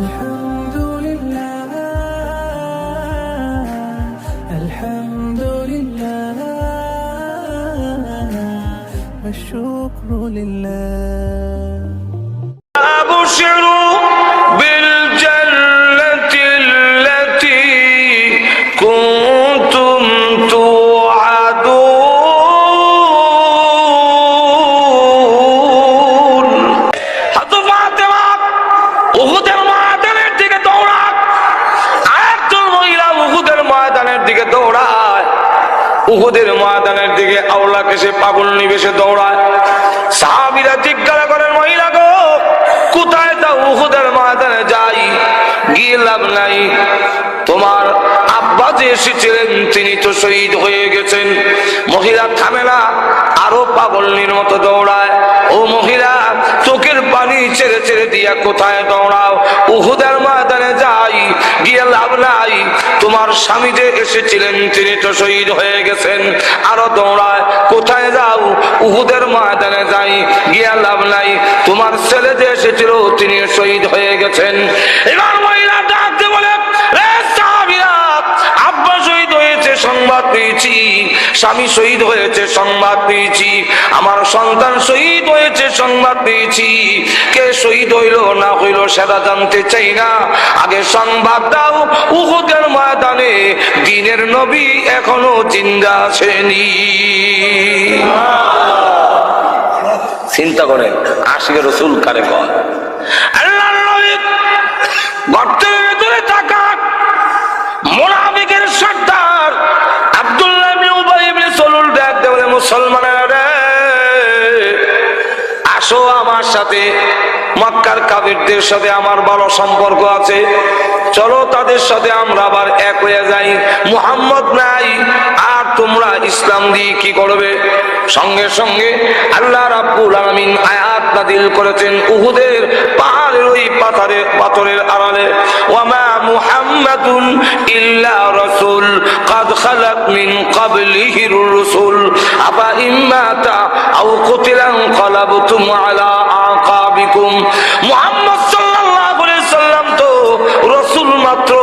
الحمد لله الحمد لله والشكر لله. সে পাগল নিবেশে দৌড়ায়। সাহাবিরা জিজ্ঞাসা করেন, মহিলা গো, কোথায় তা উহুদের ময়দানে যাই? গিয়ে লাভ নাই। তোমার আব্বা যে এসেছিলেন, তিনি তো শহীদ হয়ে গেছেন। মহিলা থামে না, আরও পাগলনির মতো দৌড়ায়। ও মহিলা ছেড়ে ছেড়ে দিয়া কোথায় দৌড়াও? উহুদের ময়দানে যাই, গিয়ে লাভ নাই। তোমার স্বামী যে এসেছিলেন, তিনি তো শহীদ হয়ে গেছেন। আরও দৌড়ায়, কোথায় যাও? উহুদের ময়দানে যাই, গিয়া লাভ নাই। তোমার ছেলে যে এসেছিল, তিনি শহীদ হয়ে গেছেন। এবার মহিলা ডাকতে সংবাদ পেয়েছি। স্বামী শহীদ হয়েছে, সংবাদ পেয়েছি। আমার সন্তান শহীদ হয়েছে, সংবাদ পেয়েছি। কে শহীদ হইল না হইল সেটা জানতে চাই না। আগে সংবাদ দাও, উহুদের ময়দানে। দিনের নবী এখনও জিন্দা আছেনি চিন্তা করেন আশিকে রসুল কারে আল্লাহর নবী সাথে মক্কার কাবিরদের সাথে আমার ভালো সম্পর্ক আছে চলো তাদের সাথে আমরা আবার এক হয়ে যাই মুহাম্মদ নাই আর তোমরা ইসলাম দিয়ে কি করবে সঙ্গে সঙ্গে আল্লাহ রাব্বুল আলামিন আয়াত নাদিল করেছেন উহুদের পাহাড়ের ওই পাথরের পাথরের আড়ালে ওয়ামা মুহাম্মাদুন ইল্লা রাসূল قد خلت من قبله الرسل أفإن مات أو قتل انقلبتم على أعقابكم সাল্লাল্লাহু সাল্লাম তো মাত্র।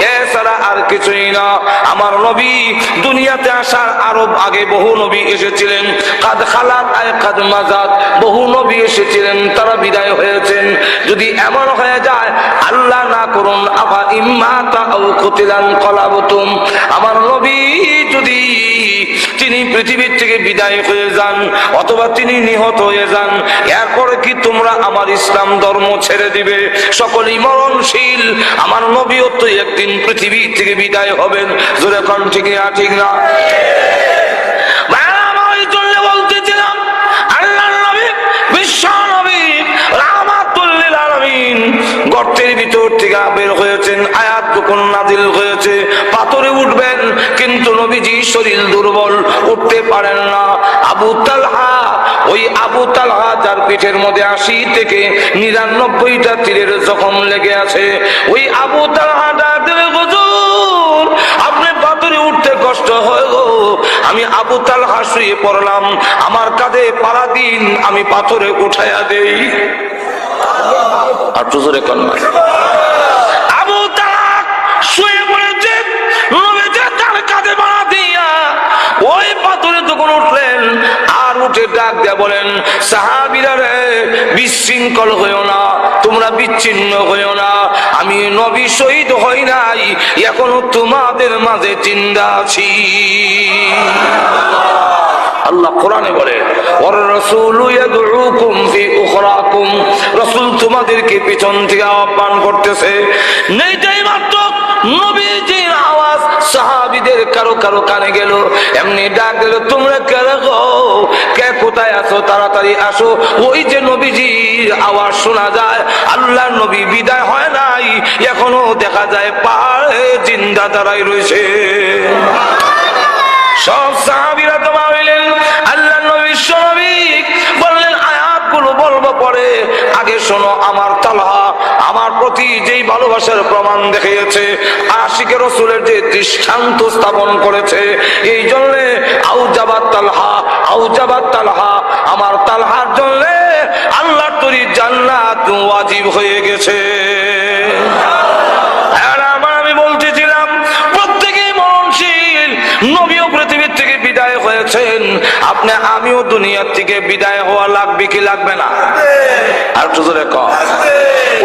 এছাড়া আর কিছুই না। আমার নবী দুনিয়াতে আসার আরব আগে বহু নবী এসেছিলেন। কাদ খালাত কাদ মাজাত। বহু নবী এসেছিলেন, তারা বিদায় হয়েছেন। যদি এমন হয়ে যায়, আল্লাহ করুন আফা ইম্মাতা আও কুতিলান কলাবতুম? আমার নবী যদি তিনি পৃথিবীর থেকে বিদায় হয়ে যান অথবা তিনি নিহত হয়ে যান, এরপরে কি তোমরা আমার ইসলাম ধর্ম ছেড়ে দিবে? সকলেই মরণশীল। আমার নবীও তো একদিন পৃথিবী থেকে বিদায় হবেন। জোরে কন ঠিক না থেকে বের হয়েছেন, আয়াত যখন নাজিল হয়েছে, পাথরে উঠবেন, কিন্তু নবীজি শরীর দুর্বল, উঠতে পারেন না। আবু তালহা, ওই আবু তালহা যার পিঠের মধ্যে আশি থেকে নিরানব্বইটা তীরের জখম লেগে আছে, ওই আবু তালহা ডাক দেবে, হুজুর আপনি পাথরে উঠতে কষ্ট হয় গো। আমি আবু তালহা শুয়ে পড়লাম, আমার কাঁধে পাড়া দিন, আমি পাথরে উঠাইয়া দেই। আর জোরে কন্যা তখন উঠলেন, আর উঠে ডাক দিয়া বলেন, সাহাবিরা বিশৃঙ্খল হইও না, তোমরা বিচ্ছিন্ন হইও না, আমি নবী শহীদ হই নাই, এখনও তোমাদের মাঝে চিন্তা আছি। আল্লাহ কোরআনে বলে আওয়াজ সাহাবিদের কারও কারও কানে গেল। এমনি ডাক দিল, তোমরা কে গো? কে কোথায় আসো তাড়াতাড়ি আসো। ওই যে নবীজির আওয়াজ শোনা যায়, আল্লাহর নবী বিদায় হয় নাই। এখনও দেখা যায় পাহাড়ে জিন্দা দাঁড়াই রয়েছে। সব সাহাবিরা শোনো, আমার তালহা আমার প্রতি যেই ভালোবাসার প্রমাণ দেখিয়েছে, আশিকে রসুলের যে দৃষ্টান্ত স্থাপন করেছে, এই জন্যে আউজাবাদ তালহা আউজাবাদ তালহা, আমার তালহার জন্যে আল্লাহর তরি জান্নাত ওয়াজিব হয়ে গেছে। আমি বলতেছিলাম, প্রত্যেকেই মরণশীল আপনি, আমিও দুনিয়ার থেকে বিদায় হওয়া লাগবে কি লাগবে না? আর জোরে কম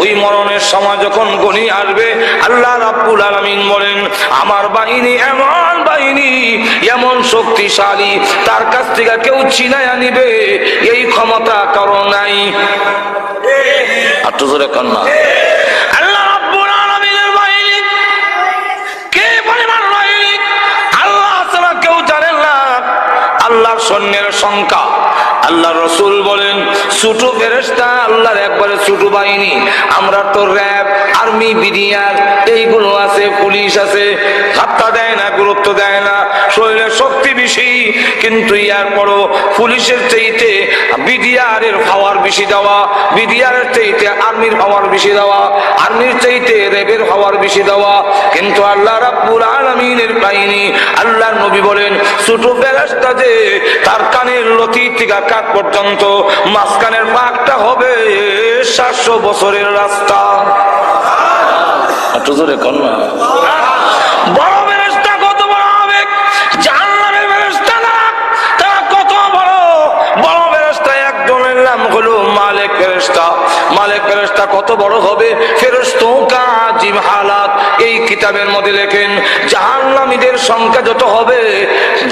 ওই মরণের সময় যখন গনি আসবে, আল্লাহ রাব্বুল আলামিন বলেন, আমার বাহিনী এমন বাহিনী, এমন শক্তিশালী, তার কাছ থেকে কেউ চিনায় আনিবে এই ক্ষমতা কারও নাই। আর জোরে কন সৈন্যের সংখ্যা। আল্লাহ রসুল বলেন, ছোট ফেরেস্তা আল্লাহর একবারে ছোট বাহিনী। আমরা তো র্যাব, আর্মি, বিডিআর, এইগুলো আছে, পুলিশ আছে। হাত্তা দেয় না, গুরুত্ব দেয় না, শরীরের শক্তি বেশি। কিন্তু ইয়ার পরও পুলিশের চাইতে বিডিআর এর বেশি দেওয়া বিডিআর এর চাইতে আর্মির পাওয়ার বেশি দেওয়া, আর্মির চাইতে র্যাবের পাওয়ার বেশি দেওয়া। কিন্তু আল্লাহ রাব্বুল আলামিনের বাহিনী, আল্লাহর নবী বলেন, ছোট ফেরেশতা যে তার কানের লতি থেকে কাঠ পর্যন্ত মাঝখানের পাকটা হবে সাতশো বছরের রাস্তা। জোরে কন্যা বড় হলো মালিক ফেরেশতা মালিক ফেরেশতা, কত বড় হবে? কাজিম হালাত। এই কিতাবের মধ্যে লেখেন, জাহান্নামীদের সংখ্যা যত হবে,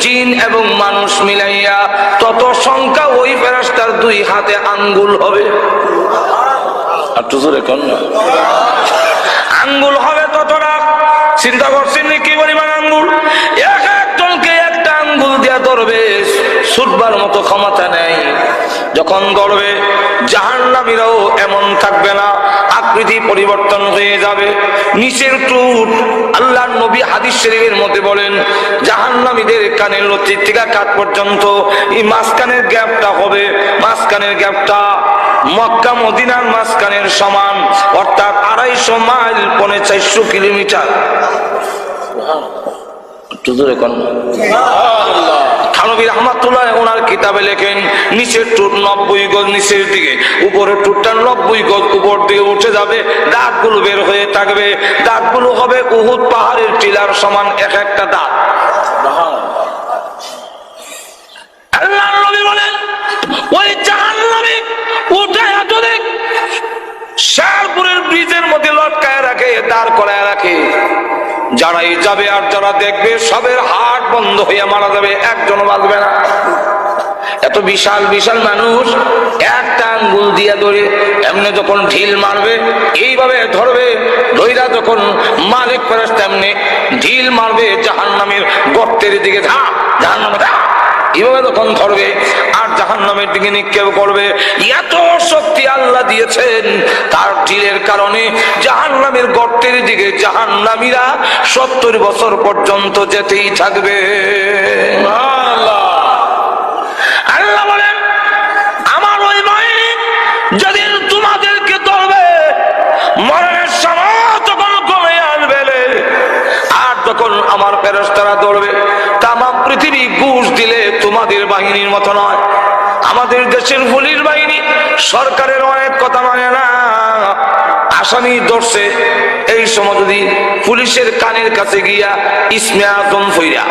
জিন এবং মানুষ মিলাইয়া তত সংখ্যা ওই ফেরেশতার দুই হাতে আঙ্গুল হবে। একটু জোরে কর না। আঙ্গুল হবে ততটা চিন্তা করছেন কি পরিমাণ আঙ্গুল? এক ছুটবার মতো ক্ষমতা নেই। যখন ধরবে জাহান্নামীরাও এমন থাকবে না। আকৃতি পরিবর্তন হয়ে যাবে। নিচের টুট আল্লাহ নবী হাদিস শরীফের মধ্যে বলেন, জাহান্নামীদের কানের লতির থেকে কাঠ পর্যন্ত এই মাঝখানের গ্যাপটা হবে। মাঝখানের গ্যাপটা মক্কা, মদিনার মাঝখানের সমান, অর্থাৎ আড়াইশো মাইল, পনে চারশো কিলোমিটার। একটু জোরে কর না। থানবী রহমাতুল্লাহ ওনার কিতাবে লেখেন, নিচের টুট নব্বই গজ নিচের দিকে, উপরের টুটটা নব্বই গজ উপর দিকে উঠে যাবে, দাঁতগুলো বের হয়ে থাকবে, দাঁতগুলো হবে উহুদ পাহাড়ের টিলার সমান এক একটা দাঁত। আল্লাহ যারাই যাবে আর যারা দেখবে, সবের হাট বন্ধ হয়ে মারা যাবে একজন বাঁচবে না। এত বিশাল বিশাল মানুষ একটা আঙ্গুল দিয়ে ধরে এমনি যখন ঢিল মারবে, এইভাবে ধরবে ধৈরা যখন মালিক ফেরাস তেমনি ঢিল মারবে, জাহান্নামের গর্তের দিকে ঝাঁপ জাহান্নামে ঝাঁপ এভাবে যখন ধরবে, আর জাহান নামের দিকে নিক্ষেপ করবে, এত শক্তি আল্লাহ দিয়েছেন। তার ঢিলের কারণে জাহান নামের গর্তের দিকে জাহান নামীরা সত্তর বছর পর্যন্ত যেতেই থাকবে। যেদিন তোমাদেরকে ধরবে, মরণের সময় তখন কমে আসবে আর যখন আমার ফেরস্তারা ধরবে তাম পৃথিবী ঘুষ দিলে তোমাদের বাহিনীর মতো নয়। আমাদের দেশের পুলিশ বাহিনী সরকারের অনেক কথা মানে না। আসামি ধরছে, এই সময় যদি পুলিশের কানের কাছে গিয়া ইসমে আজম ফইরা,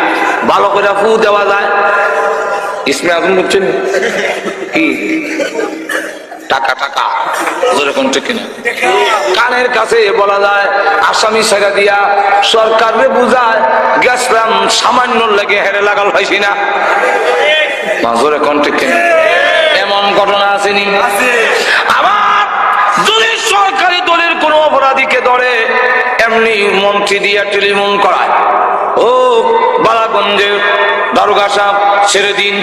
ভালো করে ফু দেওয়া যায়। ইসমে আজম বুঝছেন কি? টাকা টাকা। যেরকম ঠিক কিনা? কানের কাছে বলা যায় আসামি ছেড়ে দিয়া সরকারে বুঝায় গেছিলাম সামান্য লেগে হেরে লাগাল পাইছি না। মাজরে কোন ঠিক কিনা? এমন ঘটনা আসেনি? আবার যদি সরকারি দলের কোন অপরাধীকে ধরে এমনি মন্ত্রী দিয়া টেলিফোন করায়। ও বালাগঞ্জের দারোগা সাহেব ছেড়ে দিন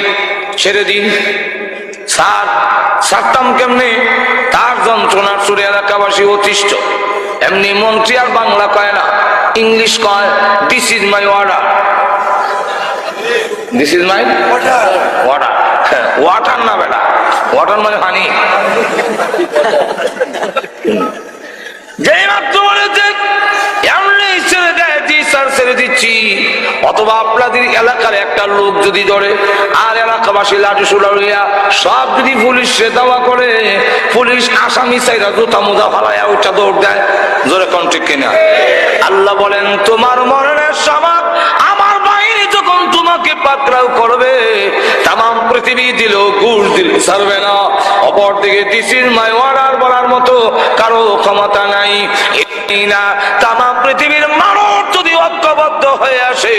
ছেড়ে দিন। স্যার সারতাম কেমনে? তার যন্ত্রণার সুরে এলাকাবাসী অতিষ্ঠ। এমনি মন্ত্রী আর বাংলা কয় না, ইংলিশ কয় this is my order this is my water water না বেটা ওয়াটার মানে পানি যেই মাত্র বলেছে দেয় ছেড়ে দিচ্ছি। অথবা আপনাদের এলাকার একটা লোক যদি ধরে, আর এলাকাবাসী লাঠি সুলাইয়া সব যদি পুলিশে দাওয়া করে, পুলিশ আসামি চাইরা জুতা মোজা ফালাইয়া উঠা দৌড় দেয়, জোরে কোন ঠিক কিনা? আল্লাহ বলেন, তোমার মরণের সময় আমার বাহিনী যখন তোমাকে পাকড়াও করবে তাম পৃথিবী দিল, ঘুষ দিল না। অপরদিকে অর্ডার বলার মতো কারও ক্ষমতা নাই। না তামা পৃথিবীর মানুষ ঐক্যবদ্ধ হয়ে আসে,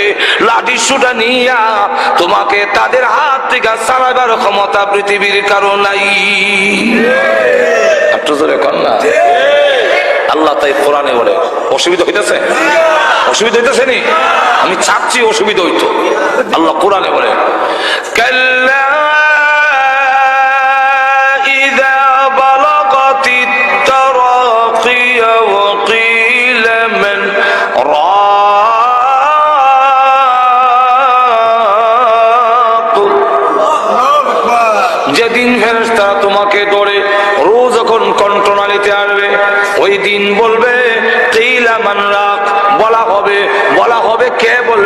লাঠি সুটা নিয়া তোমাকে তাদের হাত থেকে সারাবার ক্ষমতা পৃথিবীর কারও নাই। আল্লাহ তাই কোরআনে বলে, অসুবিধা হইতেছে? অসুবিধা হইতেছে নি? আমি চাচ্ছি অসুবিধা হইতো। আল্লাহ কোরআনে বলে, কাল্লা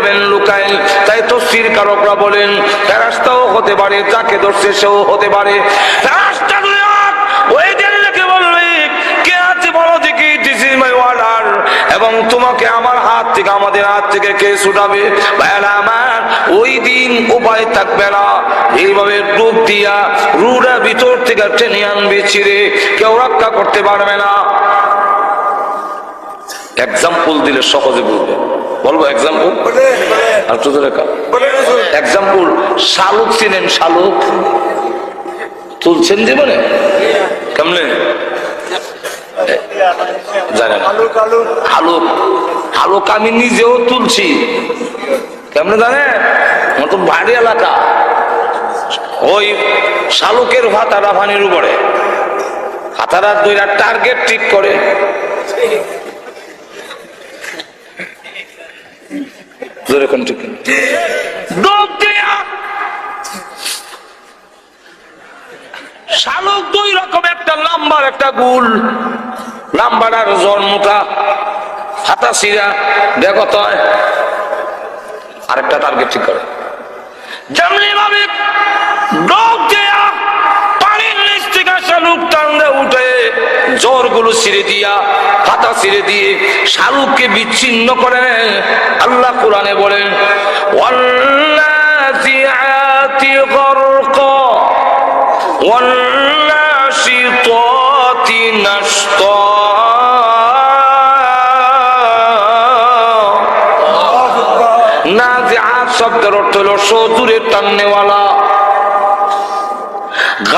কে বলবেন লুকাইল। তাই তো সির কারকরা বলেন ফেরাস্তাও হতে পারে, যাকে ধরছে সেও হতে পারে। ওই দিন লোকে বলবে কে আছে বলো দেখি দিস এবং তোমাকে আমার হাত থেকে, আমাদের হাত থেকে কে ছুটাবে? আমার, ওই দিন উপায় থাকবে না। এইভাবে ডুব দিয়া রুড়া ভিতর থেকে টেনে আনবে ছিঁড়ে। কেউ রক্ষা করতে পারবে না। এক্সাম্পল দিলে সহজে বুঝবে। বলব এক্সাম্পল আর তো রেখা এক্সাম্পল শালুক চিনেন শালুক? তুলছেন জীবনে? কেমনে? জানেন হালুক হালুক আমি নিজেও তুলছি। কেমনে জানেন আমার তো বাড়ি এলাকা। ওই শালুকের ভাতারা পানির উপরে। হাতারা দুইটা টার্গেট ঠিক করে। জোরে কোন ঠিক শালুক দুই রকম একটা নাম্বার, একটা গুল। নাম্বার আর জন্মটা, হাতা সিরা দেখত আরেকটা টার্গেট ঠিক করে। যেমনি ভাবে ডোব দেয়া শাহরুখ টান্ডা উঠে জ্বরগুলো ছিঁড়ে দিয়া হাতা ছিঁড়ে দিয়ে শাহরুখকে বিচ্ছিন্ন করে আল্লাহ কোরআনে বলেন শব্দের অর্থ হলো সদূরের টান্নেওয়ালা।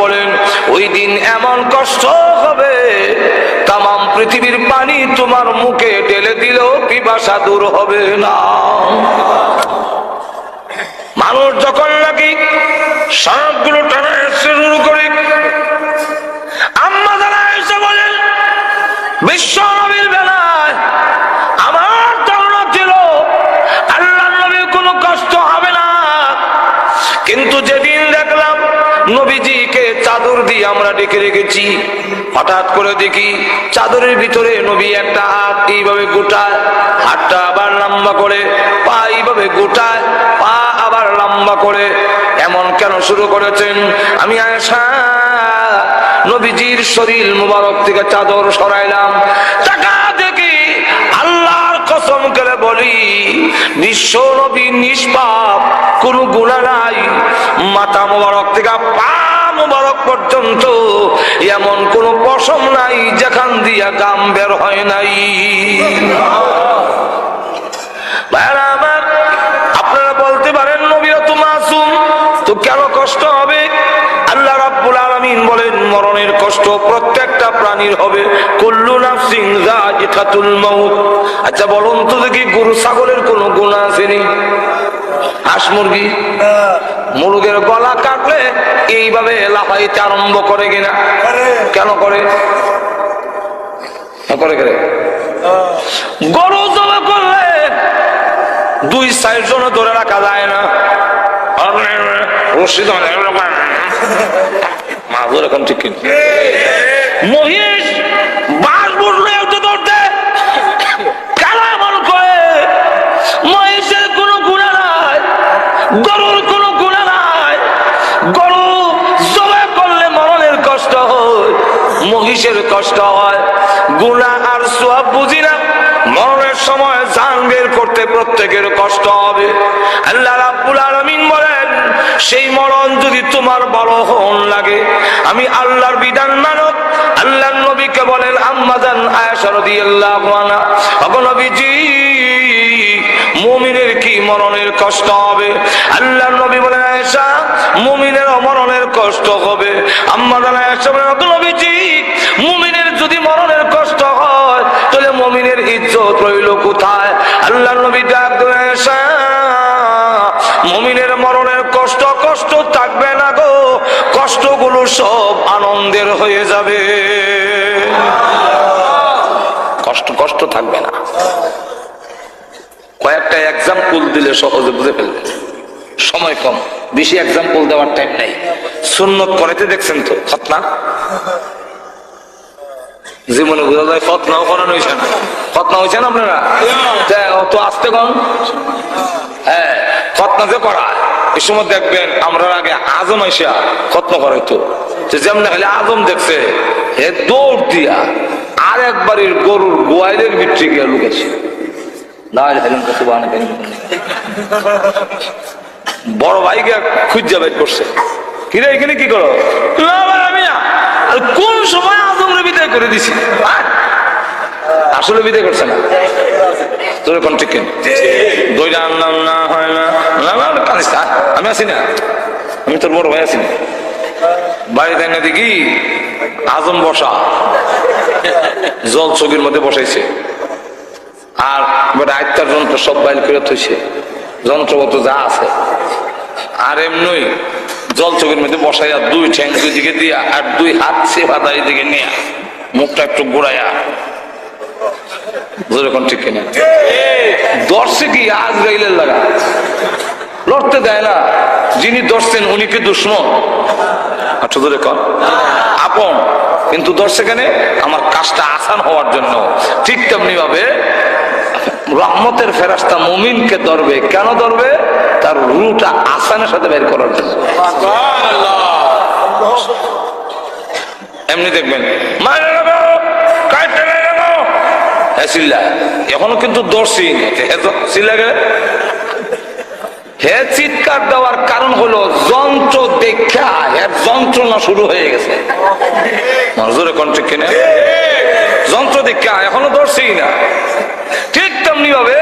বলেন, ওই দিন এমন কষ্ট হবে তাম পৃথিবীর পানি তোমার মুখে ঢেলে দিলেও পিপাসা দূর হবে না। মানুষ যখন নাকি সড়কগুলো টানা শুরু করে কিন্তু যেদিন নবীজিকে চাদর দিয়ে আমরা ডেকে রেখেছি। হঠাৎ করে দেখি চাদরের ভিতরে নবী একটা হাত এইভাবে গোটায়, হাতটা আবার লম্বা করে, পা এইভাবে গোটায়, পা আবার লম্বা করে। এমন কেন শুরু করেছেন? আমি আয়সা নবীজির শরীর মুবারক থেকে চাদর সরাইলাম। টাকা দেখি কসম করে বলি বিশ্ব নবী, নিষ্পাপ, কোন গুণা নাই। মাথা মোবারক থেকে পা পর্যন্ত এমন কোন পশম নাই যেখান দিয়া গাম বের হয় নাই। আলামিন বলেন মরণের কষ্ট প্রত্যেকটা প্রাণীর হবে। কুল্লু নাফসিন যায়িকাতুল মাউত। আচ্ছা বলুন তো দেখি গরু ছাগলের কোনো গুণ আসেনি হাঁস মুরগি? মুরগের গলা কাটলে এইভাবে লাফাইতে আরম্ভ করে কিনা কেন করে? করে করে। গরু জমা করলে দুই সাইড জন ধরে রাখা যায় না। রশি এখন ঠিক মহিষ কোনো নাই গরু করলে মরণের কষ্ট মহিষের কষ্ট হয়। আর সব বুঝি না সময় জান বের করতে প্রত্যেকের কষ্ট হবে। আল্লাহ রাব্বুল আলামিন বলেন সেই মরণ যদি তোমার বড় হন লাগে, আমি আল্লাহর বিধান মানব। আল্লাহর নবীকে বলেন আম্মাজান ওগো নবীজি, মুমিনের কি মরণের কষ্ট হবে? আল্লাহর নবী বলেন, আয়েশা, মুমিনের মরণের কষ্ট হবে। আম্মাজান আয়েশা বলেন নবীজি, মুমিনের যদি মরণের কষ্ট হয়, তাহলে মুমিনের ইজ্জত রইল কোথায়? আল্লাহর নবী ডাক সব আনন্দের হয়ে যাবে। কষ্ট কষ্ট থাকবে না। কয়েকটা এক্সাম্পল দিলে সহজে বুঝে ফেলবে। সময় কম, বেশি এক্সাম্পল দেওয়ার টাইম নাই। সুন্নত করাইতে দেখছেন তো খতনা জীবনে বোঝা যায় খতনাও করানো হয়েছে না। খতনা হয়েছে না আপনারা? তা আসতে কম। হ্যাঁ খতনা যে করা এই সময় দেখবেন আমরা আগে আজম আইসা খতনা করাইতো যে যেমন খালি আজম দেখছে, হে দৌড় দিয়া আর একবারের গরুর গোয়াইলের ভিতরে গিয়ে লুকেছে বড় ভাইকে খুঁজে বের করছে। কিরে, এখানে কি করো? আমি কোন সময় আজমরে বিদায় করে দিছি! আসলে বিদায় করছে না। ঠিক আনলাম না, হয় না। আমি না। আমি তোর বড় ভাই না। দেখি আজম বসা। জল মধ্যে বসাইছে। আর এবার আয়ত্তার যন্ত্র সব বাইল করে থইছে। যন্ত্রপত্র যা আছে। আর এমনই জল চোখের মধ্যে বসাইয়া দুই ঠ্যাং দুই দিকে দিয়া আর দুই হাত সেবা দাঁড়িয়ে দিকে নিয়ে মুখটা একটু ঘুরাইয়া যেরকম ঠিক কিনা? দর্শে কি আজ গাইলের লাগা? লড়তে দেয় না। যিনি দর্শেন উনি কি দুশ্মন? আচ্ছা ধরে কন। আপন কিন্তু দর্শে কেন? আমার কাজটা আসান হওয়ার জন্য। ঠিক তেমনি ভাবে রহমতের ফেরাস্তা মুমিনকে ধরবে। কেন ধরবে? তার রুটা আসানের সাথে বের করার জন্য। এমনি দেখবেন। মায়ের নেব, কাইটে নেব। হ্যাঁ চিল্লা। এখনও কিন্তু দর্শি চিল্লাগে হে চিৎকার দেওয়ার কারণ হলো যন্ত্র দেখা। এর যন্ত্রণা শুরু হয়ে গেছে। মজুরে কন্ট্রিক কিনে। যন্ত্র দেখা, এখনও দর্শি না। ঠিক তেমনি ভাবে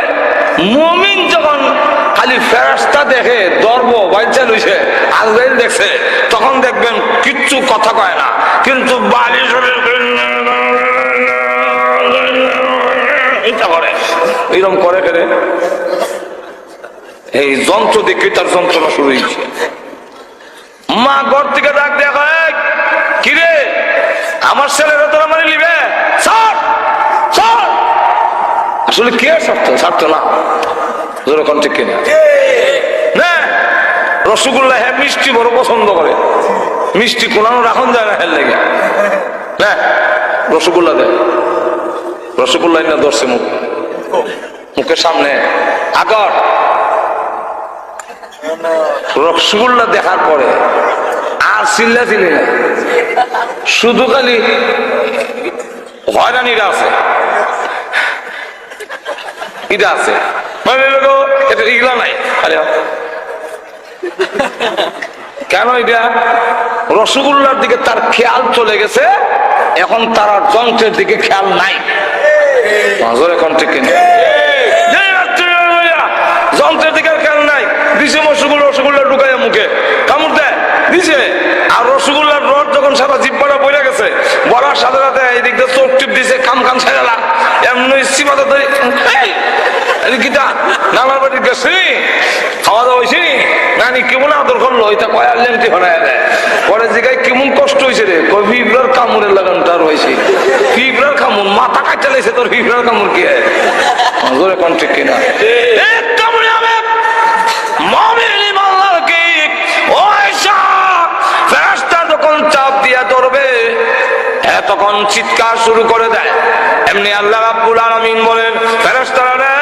মুমিন যখন খালি ফেরাস্তা দেখে, দর্ব বাচ্চা লইছে আজরাইল দেখছে, তখন দেখবেন কিচ্ছু কথা কয় না। কিন্তু বাড়ি এটা এরকম করে করে এই যন্ত্র দেখে তার যন্ত্রণা শুরু হয়েছে। মা ঘর থেকে ডাক দেখা কিরে আমার ছেলেরা তোরা মানে নিবে? আসলে কে ছাড়তো? ছাড়তো না। যেরকম ঠিক কিনা না, রসগোল্লা হ্যাঁ মিষ্টি বড় পছন্দ করে। মিষ্টি কোনানো রাখন যায় না হ্যাঁ লেগে। রসগোল্লা দেয় রসগোল্লা না ধরছে মুখ। মুখের সামনে। আগর। রসগোল্লা দেখার পরে আর চিল্লা চিল্লি না শুধু খালি হয়রানিরা আছে। এটা আছে। মানে এটা নাই। কেন এটা রসগোল্লার দিকে তার খেয়াল চলে গেছে, এখন তার যন্ত্রের দিকে খেয়াল নাই। নজর এখন ঠিক কিনা? যন্ত্রের দিকে খেয়াল নাই, দিছে মসুগুল, রসগোল্লা ঢুকাইয়া মুখে। কামড় দেয়, দিছে। আর রসগোল্লার রড যখন সারা জিব্বাটা বইরা গেছে, বড়ার সাথে সাথে এই দিক দিয়ে চোখ টিপ দিছে, কাম কাম ছেড়ালা এমনি সীমাতে ধরে গীতা নানার বাড়ির গেছি খাওয়া দাওয়া হয়েছি নানি কেমন আদর করল, এটা কয়ার লেমটি হরাই দেয় পরে জিগায় কেমন কষ্ট হয়েছে রে কই ফিবরার কামড়ের লাগানটা রয়েছে ফিবরার কামড়, মাথা কাটতে লেগেছে তোর, ফিবরার কামড় কি জোরে কোন ঠিক কিনা? কামড়ে আমি মমিন চাপ দিয়া ধরবে তখন চিৎকার শুরু করে দেয়। এমনি আল্লাহ রাব্বুল আলামিন বলেন, ফেরেশতারা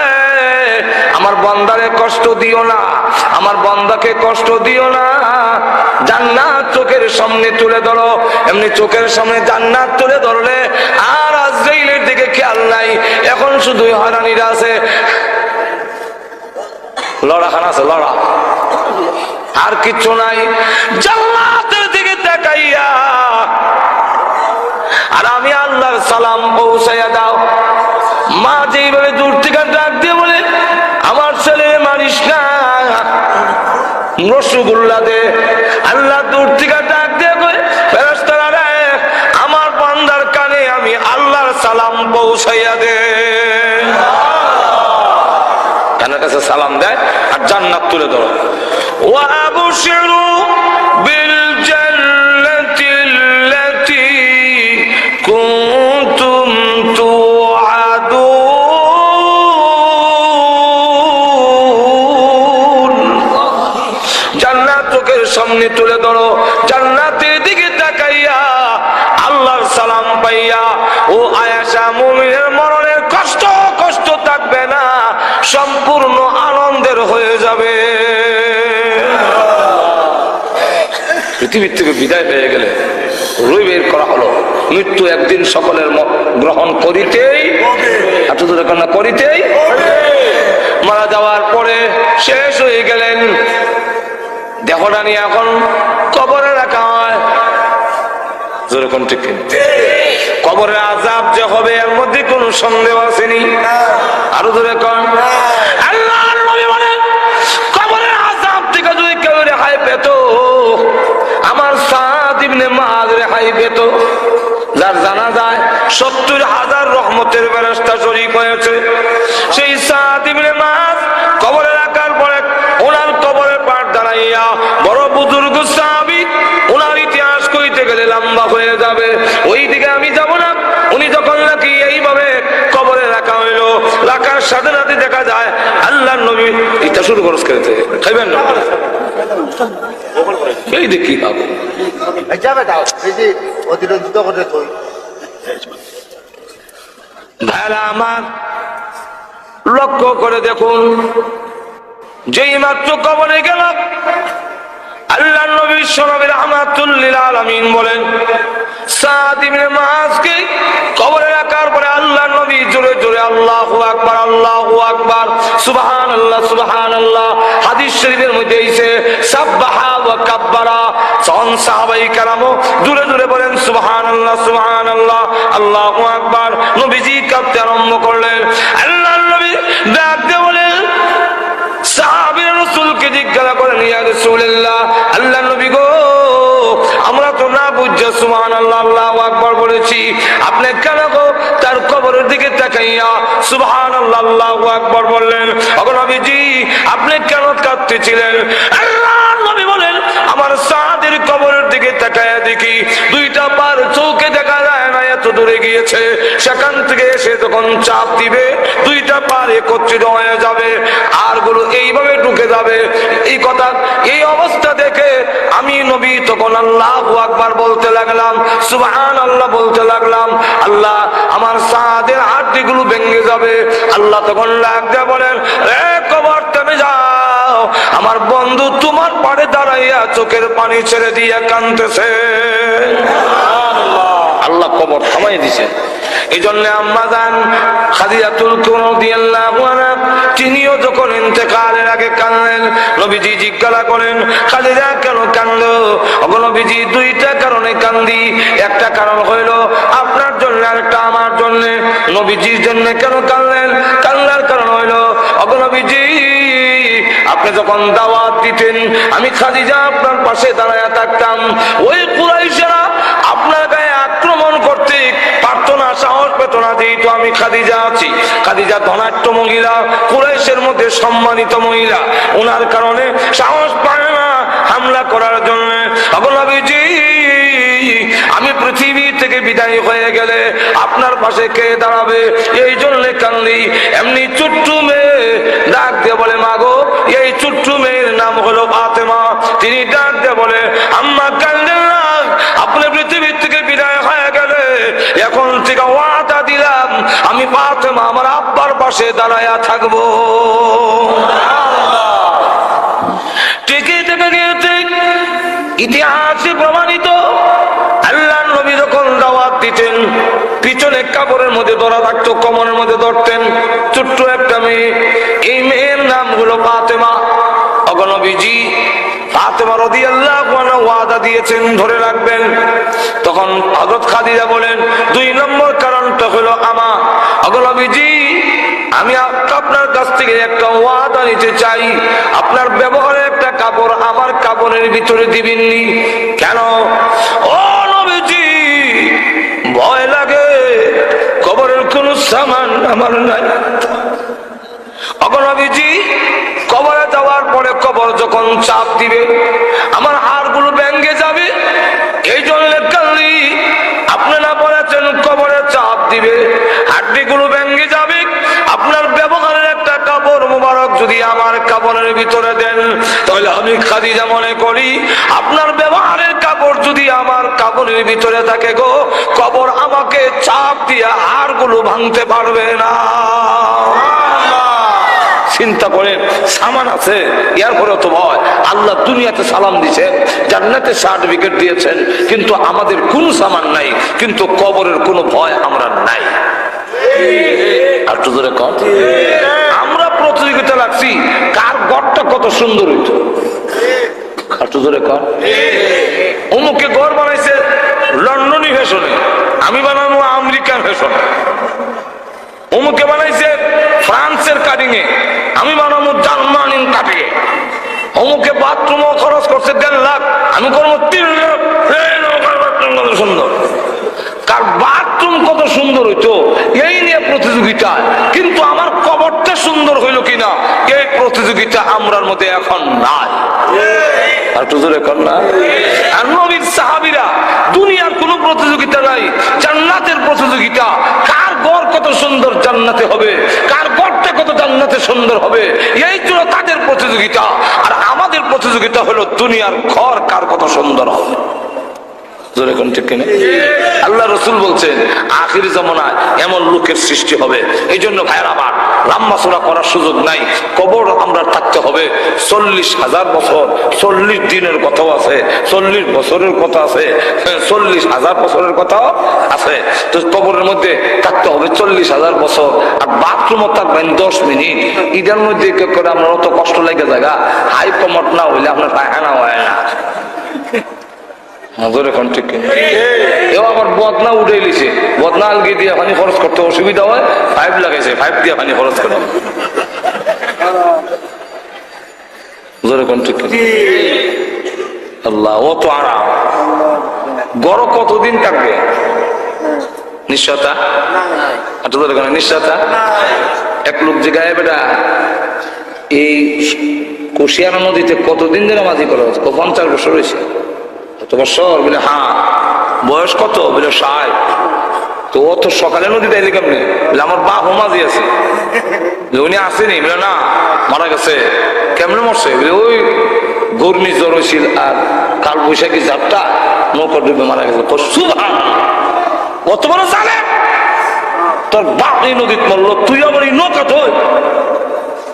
আমার বন্দারে কষ্ট দিও না, আমার বন্দাকে কষ্ট দিও না। জান্নাত চোখের সামনে তুলে ধরো। এমনি চোখের সামনে জান্নাত তুলে ধরলে আর আজরাইলের দিকে খেয়াল নাই। এখন শুধুই হয়রানিরা আছে। লড়া খান আছে, লড়া। আর কিচ্ছু নাই। জান্নাতের দিকে তাকাইয়া আর আমি আল্লাহর সালাম পৌঁছাইয়া দাও। মা যেইভাবে দূর থেকে ডাক দিয়ে বলে, আমার ছেলে, মারিস না। রসুগুল্লা দে, আল্লাহ দূর থেকে ডাক দিয়ে কই ফেরেশতারা রে, আমার বান্দার কানে আমি আল্লাহর সালাম পৌঁছাইয়া দে। কানের কাছে সালাম দেয় আর জান্নাত তুলে ধরো। ওয়াবশিরু বিল পৃথিবীর থেকে বিদায় পেয়ে গেলে রুই বের করা হলো। মৃত্যু একদিন সকলের গ্রহণ করিতেই এতদূর না করিতেই মারা যাওয়ার পরে শেষ হয়ে গেলেন। দেহটা নিয়ে এখন কবরে রাখা হয় যেরকম কবরের আজাব যে হবে, এর মধ্যে কোনো সন্দেহ আসেনি। আরও ধরে কন। আল্লাহর নবী কবরের আজাব থেকে যদি কেউ রেহাই পেত সত্তর হাজার রহমতের ব্যবস্থা শরিক হয়েছে। সেই সাদ ইবনে মাদ কবরে রাখার পরে ওনার কবরের পাঠ দাঁড়াইয়া বড় বুজুর্গ সাহাবি ওনার ইতিহাস কইতে গেলে লম্বা হয়ে যাবে। ওই দিকে আমি যাব না। উনি যখন নাকি এইভাবে কবরে রাখা হইল, রাখার সাথে সাথে দেখা যায় আল্লাহ নবী এটা শুরু করস খেতে খাইবেন না? এই দেখি হবে যাবে অতিরঞ্জিত করে ভাইরা আমার লক্ষ্য করে দেখুন যেই মাত্র কবরে গেল আল্লাহ নবী সনবীর রহমাতুল্লিল আলামিন বলেন, সাদ ইবনে মাসকে কবরে রাখার পরে আল্লাহ নবী জোরে জোরে আল্লাহু আকবার আল্লাহু আকবার, সুবহানাল্লাহ সুবহানাল্লাহ, হাদিস শরীফের মধ্যে এসে সাব্বাহা ওয়া কাব্বারা। সন সাহাবাই কারামও জোরে জোরে বলেন, সুবহানাল্লাহ সুবহানাল্লাহ, আল্লাহু আকবার। নবীজি কাঁদতে আরম্ভ করলেন। আল্লাহ নবী ডাক সাহাবীর রাসূলকে জিজ্ঞাসা করেন আল্লাহ নবী গো, আমরা তো না বুঝছ সুমান আল্লাহ আল্লাহ আকবর বলেছি। আপনি কেন গো তার কবরের দিকে তাকাইয়া সুবহানাল্লাহ, আল্লাহ আকবর বললেন? ওগো নবীজি, আপনি কেন কাঁদতেছিলেন? আল্লাহ নবী বলেন আমার সাদের কবরের দিকে তাকায়া দেখি দুইটা পার চৌকে দেখা যায় না, এত দূরে গিয়েছে। সেখান থেকে এসে যখন চাপ দিবে, দুইটা পার একত্রিত হয়ে যাবে আরগুলো এইভাবে ঢুকে যাবে। এই কথা, এই অবস্থা দেখে আমি নবী তখন আল্লাহ আকবার বলতে লাগলাম সুবহান আল্লাহ বলতে লাগলাম, আল্লাহ, আমার সাদের হাড্ডি গুলো ভেঙে যাবে। আল্লাহ তখন লাগ দিয়ে বলেন কবর আমার বন্ধু তোমার পাড়ে দাঁড়াইয়া চোখের পানি ছেড়ে দিয়ে কানতেছে আল্লাহ কবর থামাই দিছে। এই জন্য আম্মা যান খাদিজাতুল রাদিয়াল্লাহু আনহা, তিনিও যখন ইন্তেকালের আগে কাঁদলেন, নবীজি জিজ্ঞাসা করেন খাদিজা কেন কান্দ? ওগো নবীজি, দুইটা কারণে কান্দি। একটা কারণ হইল, আপনার জন্য আরেকটা আমার জন্য। নবীজির জন্য কেন কানলেন কান্নার কারণ হইল ওগো নবীজি আপনি যখন দাওয়াত দিতেন, আমি খাদিজা আপনার পাশে দাঁড়ায় থাকতাম। ওই কুরাইশেরা আপনার গায়ে আক্রমণ করতে সাহস আমি খাদিজা আছি। খাদিজা ধনাট্য মহিলা মধ্যে সম্মানিত মহিলা। ওনার কারণে সাহস পায় না হামলা করার আমি পৃথিবী থেকে বিদায় হয়ে গেলে আপনার পাশে কে দাঁড়াবে? এই জন্য কান্দি, এমনি চুট্টু মেয়ে ডাক দিয়ে বলে, মাগো এই ছোট্ট মেয়ের নাম হলো ফাতেমা। তিনি ডাকতে বলে, আম্মা কান্দেন না আপনার পৃথিবী থেকে বিদায় হয়ে গেলে, এখন থেকে ওয়াদা দিলাম, আমি ফাতেমা আমার আব্বার পাশে দাঁড়ায়া থাকব। থেকে ইতিহাসে প্রমাণিত। দিতেন, পিছনে কাপড়ের মধ্যে ধরা থাকতো, কমরের মধ্যে ধরতেন। ছোট্ট একটা মেয়ে, এই মেয়ের নাম হলো রদি আল্লাহ ওয়াদা দিয়েছেন, ধরে রাখবেন। তখন খাদিজা বলেন, দুই নম্বর কারণটা আমা আমি আপনার কাছ থেকে একটা ওয়াদা নিতে চাই। আপনার ব্যবহারে একটা কাপড় আমার কাপড়ের ভিতরে দিবেননি। কেন? ও ভয় লাগে, কবরের কোন সামান আমার নাই। অগণবিজি কবরে যাওয়ার পরে কবর যখন চাপ দিবে, আমার হাড়গুলো ব্যাঙ্গে যাবে। এই জন্য আপনারা বলেছেন কবরে চাপ দিবে, হাড্ডিগুলো ব্যাঙ্গে যাবে আপনার ব্যবহারের একটা কাপড় মোবারক যদি আমার কাপড়ের ভিতরে দেন তাহলে আমি খাদিজা মনে করি আপনার ব্যবহারের কাপড় যদি আমার কাপড়ের ভিতরে থাকে গো কবর আমাকে চাপ দিয়ে হাড়গুলো ভাঙতে পারবে না। চিন্তা করেন সামান আছে ইয়ার পরে তো ভয়। আল্লাহ দুনিয়াতে সালাম দিয়েছেন জান্নাতে সার্টিফিকেট দিয়েছেন কিন্তু আমাদের কোনো সামান নাই কিন্তু কবরের কোনো ভয় আমরা নাই। আর একটু ধরে কম আমরা প্রতিযোগিতা কার গড়টা কত সুন্দর হইতো? অমুকে গড় বানাইছে লন্ডনী ফ্যাশনে, আমি বানানো আমেরিকান ফ্যাশনে। অমুকে বানাইছে ফ্রান্সের কাটিং এ আমি বানাবো জার্মানির কাটিং অমুকে বাথরুম খরচ করছে দেড় লাখ, আমি করব তিন লাখ। সুন্দর। কার বাথরুম কত সুন্দর হইতো এই নিয়ে প্রতিযোগিতা। কিন্তু আমার কবরটা সুন্দর হইল কিনা এই প্রতিযোগিতা আমরার মধ্যে এখন নাই। আর জোরে কর না। আর নবীর সাহাবিরা দুনিয়ার কোনো প্রতিযোগিতা নাই জান্নাতের প্রতিযোগিতা। কার গড় কত সুন্দর জান্নাতে হবে কার গড়টা কত জান্নাতে সুন্দর হবে এই ছিল তাদের প্রতিযোগিতা। আর আমাদের প্রতিযোগিতা হলো দুনিয়ার ঘর কার কত সুন্দর হবে। জোরে কোন ঠিক কিনা? আল্লাহ রসুল বলছেন, আখির জমানায় এমন লোকের সৃষ্টি হবে। এই জন্য ভাইয়ের আবার রাম্মাসোরা করার সুযোগ নাই। কবর আমরা থাকতে হবে। চল্লিশ হাজার বছর, চল্লিশ দিনের কথাও আছে, চল্লিশ বছরের কথা আছে, চল্লিশ হাজার বছরের কথাও আছে। তো কবরের মধ্যে থাকতে হবে চল্লিশ হাজার বছর, আর বাথরুমও থাকবেন দশ মিনিট। ঈদের মধ্যে করে আপনার অত কষ্ট লাগে জায়গা। হাই কমট না হইলে আপনার পায়খানা হয় না। এখন ঠিক। বদনা উঠে লিছে। পানি খরচ হয় পানি খরচ আল্লাহ তো আরাম। গড় কতদিন থাকবে? নিশ্চয়তা নিশ্চয়তা এক লোক যে গায়ে বেটা এই কুশিয়ারা নদীতে কতদিন ধরে মাঝি করা হচ্ছে পঞ্চাশ বছর হয়েছে কত বছর বলে হ্যাঁ বয়স কত বলে ষাট। তো ও তো সকালে নদী তাইলে কেমনে? বলে আমার বা হোমাজি আছে। উনি আসেনি? বলে না, মারা গেছে। কেমনে মরছে? বলে ওই ঘূর্ণি জ্বর হয়েছিল আর কাল বৈশাখী ঝাপটা নৌকা ডুবে মারা গেছে। কত বড় জানে তোর বাপ এই নদীত মরলো, তুই আবার এই নৌকা তুই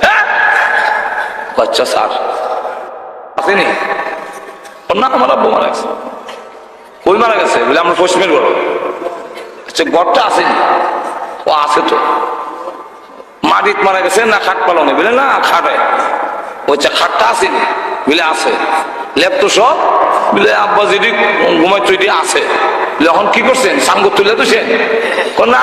হ্যাঁ? বাচ্চা স্যার। আসেনি? না, আমার আব্বু মারা গেছে। কই মারা গেছে? বলে, আমরা পশ্চিমের গড় আচ্ছা গড়টা আসেনি। ও আছে তো। মাটিত মারা গেছে না খাট পালনে? বলে, না, খাটে। বলছে, খাটটা আসেনি। বলে, আছে। লেপ তো সব। বলে, আব্বা যদি ঘুমাই তুই আছে। এখন কি করছেন? সাঙ্গ তুলে তো সে না।